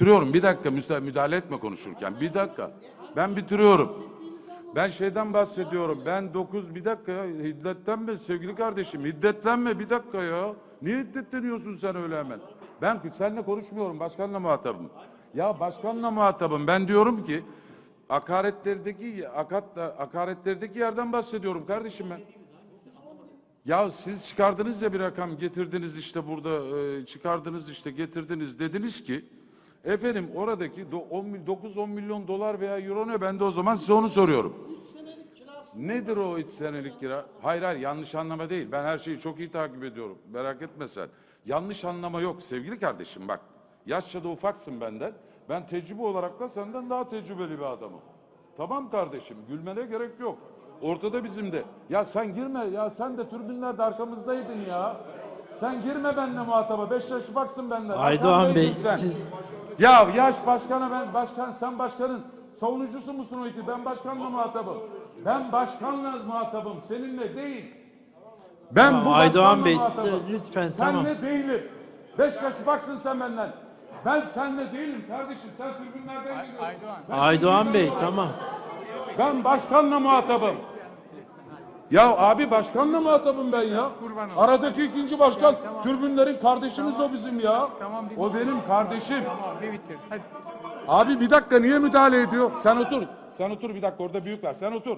bitiriyorum. Bir dakika müdahale etme konuşurken. Bir dakika. Ben bitiriyorum. Ben şeyden bahsediyorum. Ben 9 bir dakika ya hiddetlenme sevgili kardeşim. Hiddetlenme bir dakika ya. Niye hiddetleniyorsun sen öyle hemen? Ben seninle konuşmuyorum. Başkanla muhatabım. Ya başkanla muhatabım. Ben diyorum ki hakaretlerdeki akatta hakaretlerdeki yerden bahsediyorum kardeşim ben. Ya siz çıkardınız ya bir rakam getirdiniz işte burada e, çıkardınız işte getirdiniz dediniz ki efendim oradaki 9-10 milyon dolar veya euro ne ben de o zaman size onu soruyorum. Nedir o 3 senelik kira? Hayır hayır yanlış anlama değil. Ben her şeyi çok iyi takip ediyorum. Merak etme sen. Yanlış anlama yok sevgili kardeşim bak. Yaşça da ufaksın benden. Ben tecrübe olarak da senden daha tecrübeli bir adamım. Tamam kardeşim gülmene gerek yok. Ortada bizim de. Ya sen girme ya sen de türbinlerde arkamızdaydın ya. Sen girme benimle muhataba. Beş yaş ufaksın benden. Aydoğan Bey, sen. siz- Ya yaş başkana ben başkan sen başkanın savunucusu musun o iki? Ben başkanla muhatabım. Ben başkanla muhatabım seninle değil. Ben Tamam, bu Aydoğan Bey, muhatabım. lütfen, Senle tamam. değilim. Beş yaş ufaksın sen benden. Ben senle değilim kardeşim. Sen tribünlerden geliyorsun. Ben Aydoğan Bey tribünlerden- tamam. Ben başkanla muhatabım. Ya abi başkanla muhatabım ben ya. Aradaki ikinci başkan türbünlerin kardeşimiz o bizim ya. O benim kardeşim. Bir bitir. Hadi. Abi bir dakika niye müdahale ediyor? Sen otur. Sen otur bir dakika orada büyük var. Sen otur.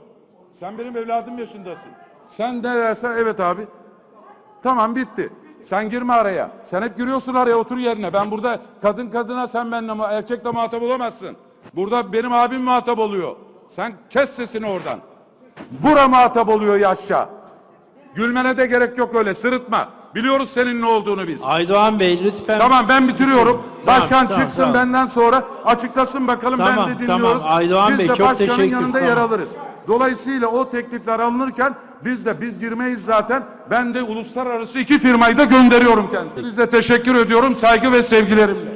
Sen benim evladım yaşındasın. Sen ne dersen evet abi. Tamam bitti. Sen girme araya. Sen hep giriyorsun araya otur yerine. Ben burada kadın kadına sen benimle erkekle muhatap olamazsın. Burada benim abim muhatap oluyor. Sen kes sesini oradan. Bura muhatap oluyor yaşça. Gülmene de gerek yok öyle sırıtma. Biliyoruz senin ne olduğunu biz. Aydoğan Bey lütfen. Tamam ben bitiriyorum. Tamam, Başkan tamam, çıksın tamam. benden sonra açıklasın bakalım Tamam, ben de dinliyoruz. tamam. Aydoğan biz Bey, de çok başkanın teşekkür, yanında tamam. yer alırız. Dolayısıyla o teklifler alınırken biz de biz girmeyiz zaten. Ben de uluslararası iki firmayı da gönderiyorum kendisine. Size teşekkür ediyorum saygı ve sevgilerimle.